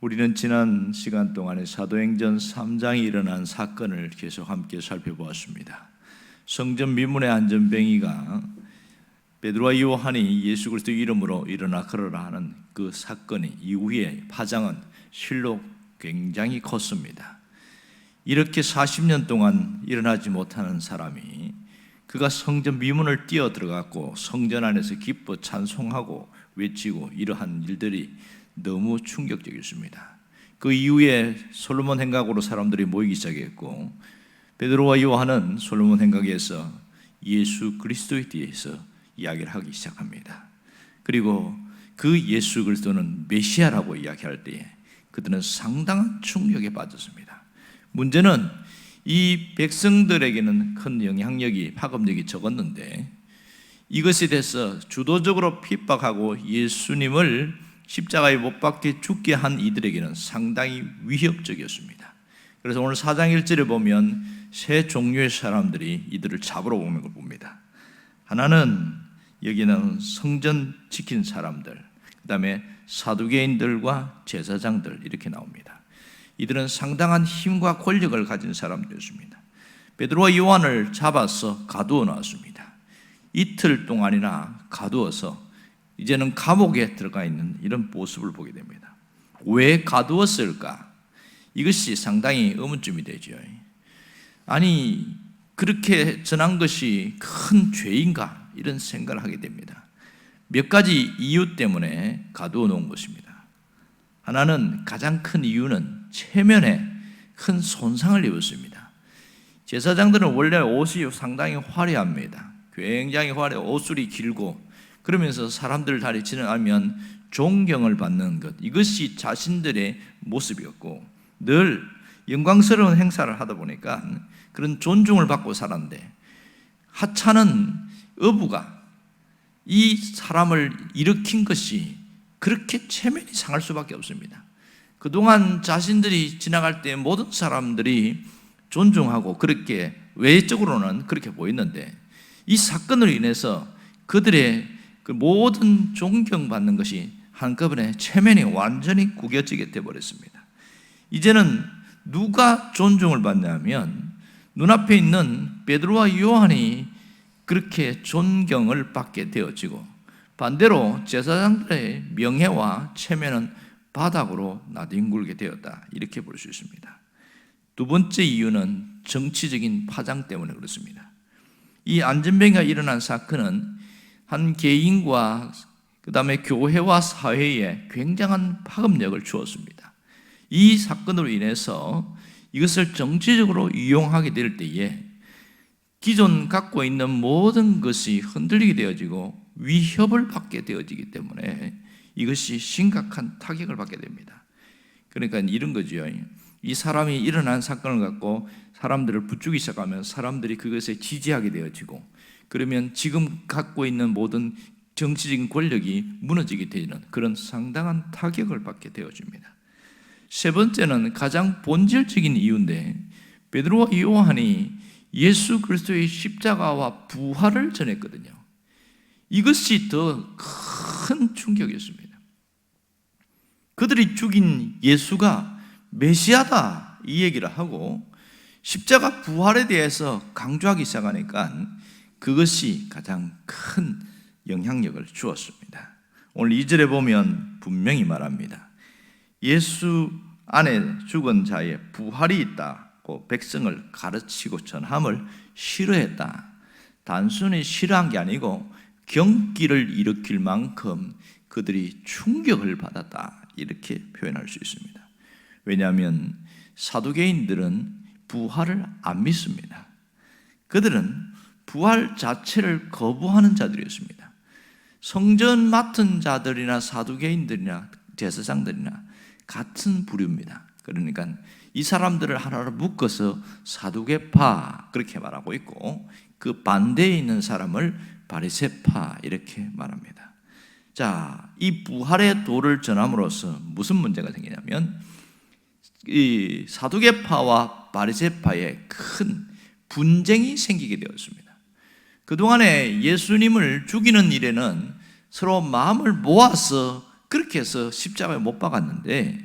우리는 지난 시간 동안에 사도행전 3장에 일어난 사건을 계속 함께 살펴보았습니다. 성전 미문의 안전뱅이가 베드로와 요한이 예수 그리스도 이름으로 일어나 걸어라 하는 그 사건이 이후에 파장은 실로 굉장히 컸습니다. 이렇게 40년 동안 일어나지 못하는 사람이 그가 성전 미문을 뛰어 들어갔고 성전 안에서 기뻐 찬송하고 외치고 이러한 일들이 너무 충격적이었습니다. 그 이후에 솔로몬 행각으로 사람들이 모이기 시작했고 베드로와 요한은 솔로몬 행각에서 예수 그리스도에 대해서 이야기를 하기 시작합니다. 그리고 그 예수 그리스도는 메시아라고 이야기할 때에 그들은 상당한 충격에 빠졌습니다. 문제는 이 백성들에게는 큰 영향력이 파급력이 적었는데 이것에 대해서 주도적으로 핍박하고 예수님을 십자가에 못 박게 죽게 한 이들에게는 상당히 위협적이었습니다. 그래서 오늘 4장 1절에 보면 세 종류의 사람들이 이들을 잡으러 오는 걸 봅니다. 하나는 여기는 성전 지킨 사람들, 그 다음에 사두개인들과 제사장들 이렇게 나옵니다. 이들은 상당한 힘과 권력을 가진 사람들이었습니다. 베드로와 요한을 잡아서 가두어 놨습니다. 이틀 동안이나 가두어서 이제는 감옥에 들어가 있는 이런 모습을 보게 됩니다. 왜 가두었을까? 이것이 상당히 의문점이 되죠. 아니, 그렇게 전한 것이 큰 죄인가? 이런 생각을 하게 됩니다. 몇 가지 이유 때문에 가두어 놓은 것입니다. 하나는 가장 큰 이유는 체면에 큰 손상을 입었습니다. 제사장들은 원래 옷이 상당히 화려합니다. 굉장히 화려, 옷술이 길고 그러면서 사람들 다리 지나가면 존경을 받는 것 이것이 자신들의 모습이었고 늘 영광스러운 행사를 하다 보니까 그런 존중을 받고 살았는데 하찮은 어부가 이 사람을 일으킨 것이 그렇게 체면이 상할 수밖에 없습니다. 그동안 자신들이 지나갈 때 모든 사람들이 존중하고 그렇게 외적으로는 그렇게 보였는데 이 사건으로 인해서 그들의 그 모든 존경받는 것이 한꺼번에 체면이 완전히 구겨지게 되어버렸습니다. 이제는 누가 존중을 받냐면 눈앞에 있는 베드로와 요한이 그렇게 존경을 받게 되어지고 반대로 제사장들의 명예와 체면은 바닥으로 나뒹굴게 되었다. 이렇게 볼 수 있습니다. 두 번째 이유는 정치적인 파장 때문에 그렇습니다. 이 안전뱅이가 일어난 사건은 한 개인과 그 다음에 교회와 사회에 굉장한 파급력을 주었습니다. 이 사건으로 인해서 이것을 정치적으로 이용하게 될 때에 기존 갖고 있는 모든 것이 흔들리게 되어지고 위협을 받게 되어지기 때문에 이것이 심각한 타격을 받게 됩니다. 그러니까 이런 거죠. 이 사람이 일어난 사건을 갖고 사람들을 붙주기 시작하면 사람들이 그것에 지지하게 되어지고 그러면 지금 갖고 있는 모든 정치적인 권력이 무너지게 되는 그런 상당한 타격을 받게 되어집니다. 세 번째는 가장 본질적인 이유인데 베드로와 요한이 예수 그리스도의 십자가와 부활을 전했거든요. 이것이 더 큰 충격이었습니다. 그들이 죽인 예수가 메시아다 이 얘기를 하고 십자가 부활에 대해서 강조하기 시작하니까 그것이 가장 큰 영향력을 주었습니다. 오늘 2절에 보면 분명히 말합니다. 예수 안에 죽은 자의 부활이 있다고 백성을 가르치고 전함을 싫어했다. 단순히 싫어한 게 아니고 경기를 일으킬 만큼 그들이 충격을 받았다. 이렇게 표현할 수 있습니다. 왜냐하면 사두개인들은 부활을 안 믿습니다. 그들은 부활 자체를 거부하는 자들이었습니다. 성전 맡은 자들이나 사두개인들이나 제사장들이나 같은 부류입니다. 그러니까 이 사람들을 하나로 묶어서 사두개파 그렇게 말하고 있고 그 반대에 있는 사람을 바리세파 이렇게 말합니다. 자, 이 부활의 도를 전함으로써 무슨 문제가 생기냐면 이 사두개파와 바리세파의 큰 분쟁이 생기게 되었습니다. 그동안에 예수님을 죽이는 일에는 서로 마음을 모아서 그렇게 해서 십자가에 못 박았는데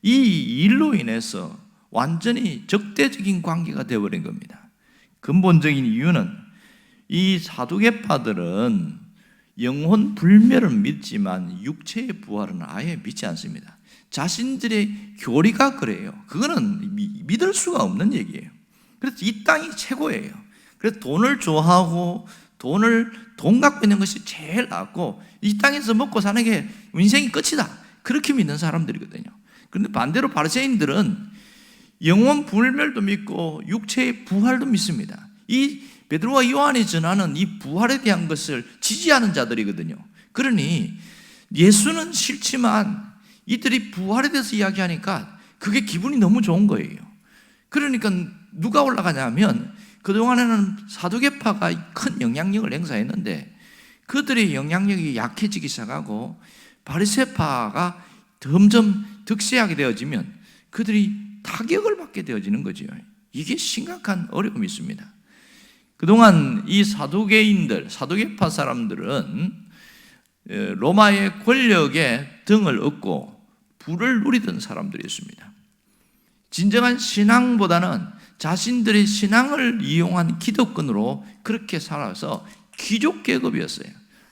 이 일로 인해서 완전히 적대적인 관계가 되어버린 겁니다. 근본적인 이유는 이 사두개파들은 영혼 불멸을 믿지만 육체의 부활은 아예 믿지 않습니다. 자신들의 교리가 그래요. 그거는 미- 믿을 수가 없는 얘기예요. 그래서 이 땅이 최고예요. 그래서 돈을 좋아하고 돈을 돈 갖고 있는 것이 제일 낫고 이 땅에서 먹고 사는 게 인생이 끝이다. 그렇게 믿는 사람들이거든요. 그런데 반대로 바리새인들은 영원 불멸도 믿고 육체의 부활도 믿습니다. 이 베드로와 요한이 전하는 이 부활에 대한 것을 지지하는 자들이거든요. 그러니 예수는 싫지만 이들이 부활에 대해서 이야기하니까 그게 기분이 너무 좋은 거예요. 그러니까 누가 올라가냐면 그동안에는 사두개파가 큰 영향력을 행사했는데 그들의 영향력이 약해지기 시작하고 바리새파가 점점 득세하게 되어지면 그들이 타격을 받게 되어지는 거죠. 이게 심각한 어려움이 있습니다. 그동안 이 사두개인들, 사두개파 사람들은 에, 로마의 권력에 등을 얻고 부를 누리던 사람들이었습니다. 진정한 신앙보다는 자신들의 신앙을 이용한 기득권으로 그렇게 살아서 귀족 계급이었어요.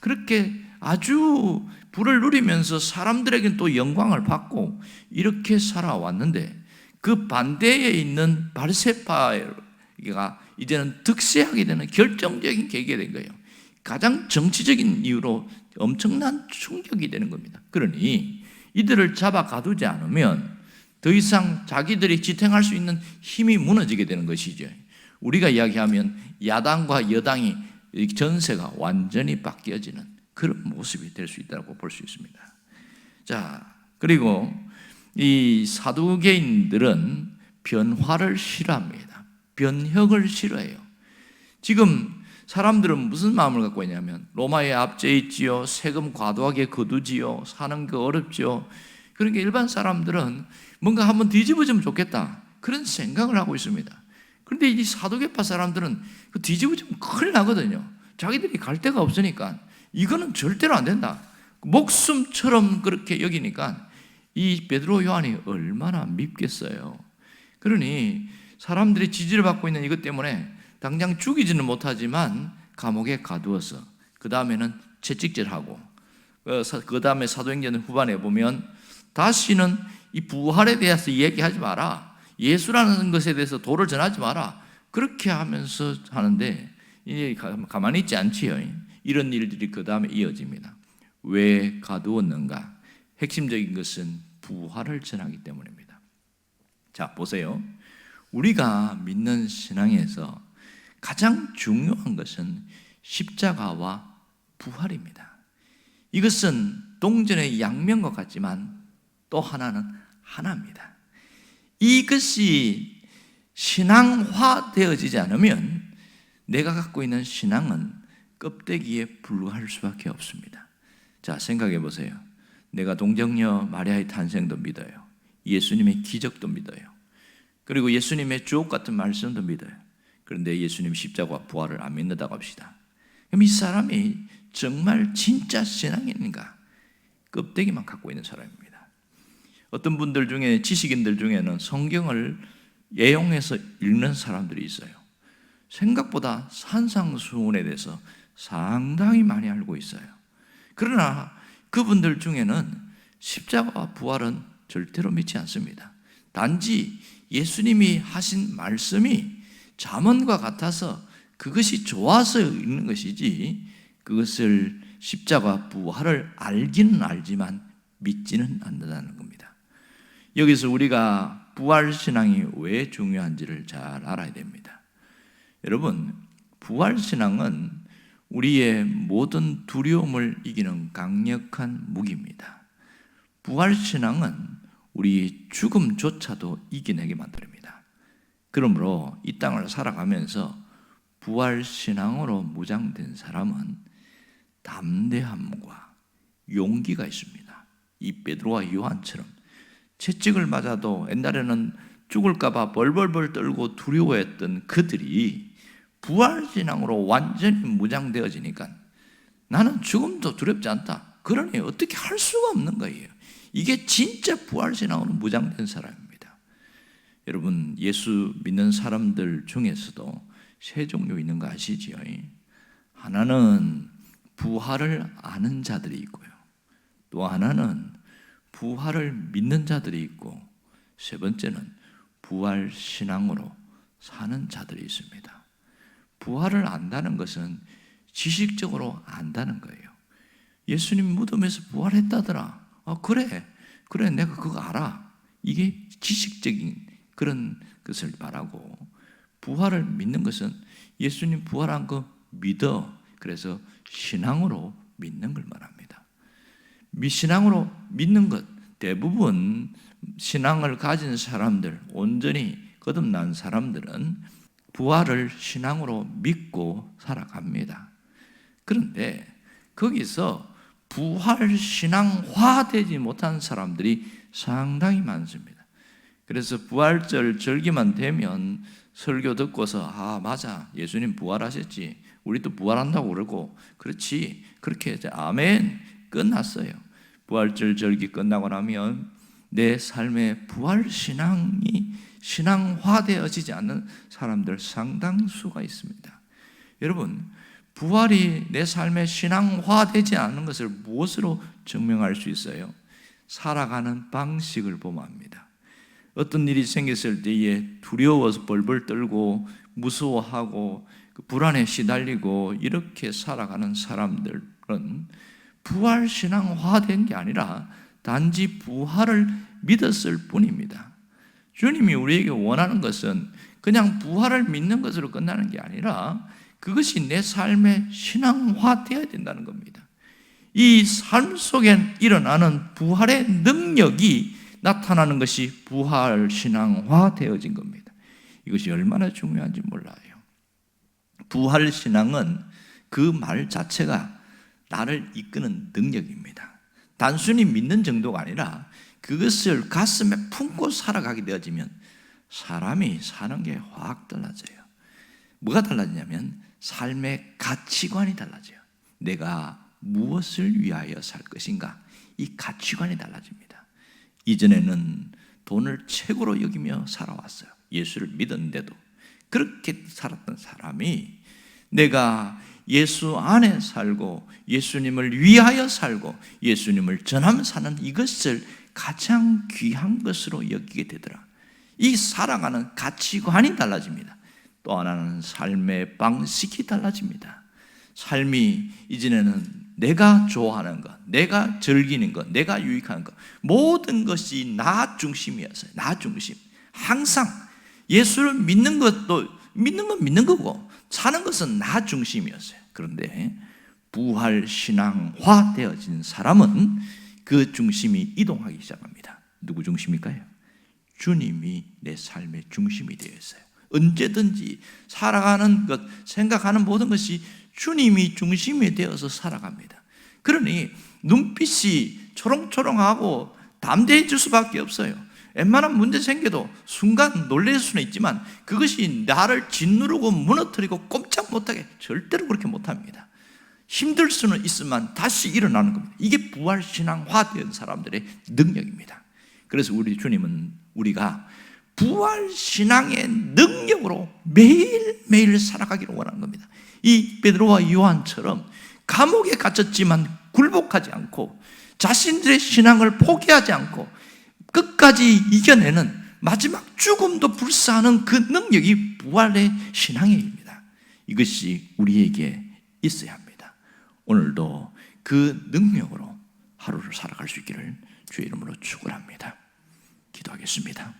그렇게 아주 부를 누리면서 사람들에게는 또 영광을 받고 이렇게 살아왔는데 그 반대에 있는 바르세파가 이제는 득세하게 되는 결정적인 계기가 된 거예요. 가장 정치적인 이유로 엄청난 충격이 되는 겁니다. 그러니 이들을 잡아 가두지 않으면 더 이상 자기들이 지탱할 수 있는 힘이 무너지게 되는 것이죠. 우리가 이야기하면 야당과 여당이 이 전세가 완전히 바뀌어지는 그런 모습이 될 수 있다고 볼 수 있습니다. 자, 그리고 이 사두개인들은 변화를 싫어합니다. 변혁을 싫어해요. 지금 사람들은 무슨 마음을 갖고 있냐면 로마에 압제 있지요. 세금 과도하게 거두지요. 사는 거 어렵지요. 그러니까 일반 사람들은 뭔가 한번 뒤집어지면 좋겠다. 그런 생각을 하고 있습니다. 그런데 이 사도계파 사람들은 그 뒤집어지면 큰일 나거든요. 자기들이 갈 데가 없으니까 이거는 절대로 안 된다. 목숨처럼 그렇게 여기니까 이 베드로 요한이 얼마나 밉겠어요. 그러니 사람들이 지지를 받고 있는 이것 때문에 당장 죽이지는 못하지만 감옥에 가두어서 그 다음에는 채찍질하고 그 다음에 사도행전 후반에 보면 다시는 이 부활에 대해서 얘기하지 마라. 예수라는 것에 대해서 도를 전하지 마라. 그렇게 하면서 하는데 이제 가만히 있지 않지요. 이런 일들이 그 다음에 이어집니다. 왜 가두었는가? 핵심적인 것은 부활을 전하기 때문입니다. 자, 보세요. 우리가 믿는 신앙에서 가장 중요한 것은 십자가와 부활입니다. 이것은 동전의 양면과 같지만 또 하나는 하나입니다. 이것이 신앙화 되어지지 않으면 내가 갖고 있는 신앙은 껍데기에 불과할 수밖에 없습니다. 자, 생각해 보세요. 내가 동정녀 마리아의 탄생도 믿어요. 예수님의 기적도 믿어요. 그리고 예수님의 주옥 같은 말씀도 믿어요. 그런데 예수님 십자가 부활을 안 믿는다고 합시다. 그럼 이 사람이 정말 진짜 신앙인가? 껍데기만 갖고 있는 사람입니다. 어떤 분들 중에 지식인들 중에는 성경을 예용해서 읽는 사람들이 있어요. 생각보다 산상수훈에 대해서 상당히 많이 알고 있어요. 그러나 그분들 중에는 십자가와 부활은 절대로 믿지 않습니다. 단지 예수님이 하신 말씀이 자문과 같아서 그것이 좋아서 읽는 것이지 그것을 십자가 부활을 알기는 알지만 믿지는 않는다는 겁니다. 여기서 우리가 부활 신앙이 왜 중요한지를 잘 알아야 됩니다. 여러분, 부활 신앙은 우리의 모든 두려움을 이기는 강력한 무기입니다. 부활 신앙은 우리 죽음조차도 이겨내게 만듭니다. 그러므로 이 땅을 살아가면서 부활 신앙으로 무장된 사람은 담대함과 용기가 있습니다. 이 베드로와 요한처럼 채찍을 맞아도 옛날에는 죽을까봐 벌벌벌 떨고 두려워했던 그들이 부활 신앙으로 완전히 무장되어지니까 나는 죽음도 두렵지 않다. 그러니 어떻게 할 수가 없는 거예요. 이게 진짜 부활신앙으로 무장된 사람입니다. 여러분 예수 믿는 사람들 중에서도 세 종류 있는 거 아시지요? 하나는 부활을 아는 자들이 있고요. 또 하나는 부활을 믿는 자들이 있고 세 번째는 부활 신앙으로 사는 자들이 있습니다. 부활을 안다는 것은 지식적으로 안다는 거예요. 예수님 무덤에서 부활했다더라. 아, 그래. 그래. 내가 그거 알아. 이게 지식적인 그런 것을 말하고 부활을 믿는 것은 예수님 부활한 거 믿어. 그래서 신앙으로 믿는 걸 말합니다. 미신앙으로 믿는 것 대부분 신앙을 가진 사람들 온전히 거듭난 사람들은 부활을 신앙으로 믿고 살아갑니다. 그런데 거기서 부활 신앙화 되지 못한 사람들이 상당히 많습니다. 그래서 부활절 절기만 되면 설교 듣고서 아 맞아 예수님 부활하셨지 우리도 부활한다고 그러고 그렇지 그렇게 아멘 끝났어요. 부활절 절기 끝나고 나면 내 삶의 부활 신앙이 신앙화되어지지 않는 사람들 상당수가 있습니다. 여러분, 부활이 내 삶에 신앙화되지 않는 것을 무엇으로 증명할 수 있어요? 살아가는 방식을 보면 합니다. 어떤 일이 생겼을 때에 두려워서 벌벌 떨고 무서워하고 그 불안에 시달리고 이렇게 살아가는 사람들은 부활 신앙화된 게 아니라 단지 부활을 믿었을 뿐입니다. 주님이 우리에게 원하는 것은 그냥 부활을 믿는 것으로 끝나는 게 아니라 그것이 내 삶에 신앙화되어야 된다는 겁니다. 이 삶 속에 일어나는 부활의 능력이 나타나는 것이 부활 신앙화 되어진 겁니다. 이것이 얼마나 중요한지 몰라요. 부활 신앙은 그 말 자체가 나를 이끄는 능력입니다. 단순히 믿는 정도가 아니라 그것을 가슴에 품고 살아가게 되어지면 사람이 사는 게 확 달라져요. 뭐가 달라지냐면 삶의 가치관이 달라져요. 내가 무엇을 위하여 살 것인가? 이 가치관이 달라집니다. 이전에는 돈을 최고로 여기며 살아왔어요. 예수를 믿었는데도 그렇게 살았던 사람이 내가 예수 안에 살고 예수님을 위하여 살고 예수님을 전하며 사는 이것을 가장 귀한 것으로 여기게 되더라. 이 살아가는 가치관이 달라집니다. 또 하나는 삶의 방식이 달라집니다. 삶이 이전에는 내가 좋아하는 것, 내가 즐기는 것, 내가 유익한 것, 모든 것이 나 중심이었어요. 나 중심. 항상 예수를 믿는 것도 믿는 건 믿는 거고 사는 것은 나 중심이었어요. 그런데 부활 신앙화 되어진 사람은 그 중심이 이동하기 시작합니다. 누구 중심일까요? 주님이 내 삶의 중심이 되어 있어요. 언제든지 살아가는 것, 생각하는 모든 것이 주님이 중심이 되어서 살아갑니다. 그러니 눈빛이 초롱초롱하고 담대해질 수밖에 없어요. 웬만한 문제 생겨도 순간 놀랄 수는 있지만 그것이 나를 짓누르고 무너뜨리고 꼼짝 못하게 절대로 그렇게 못합니다. 힘들 수는 있지만 다시 일어나는 겁니다. 이게 부활신앙화된 사람들의 능력입니다. 그래서 우리 주님은 우리가 부활신앙의 능력으로 매일매일 살아가기를 원하는 겁니다. 이 베드로와 요한처럼 감옥에 갇혔지만 굴복하지 않고 자신들의 신앙을 포기하지 않고 끝까지 이겨내는 마지막 죽음도 불사하는 그 능력이 부활의 신앙입니다. 이것이 우리에게 있어야 합니다. 오늘도 그 능력으로 하루를 살아갈 수 있기를 주의 이름으로 축원합니다. 기도하겠습니다.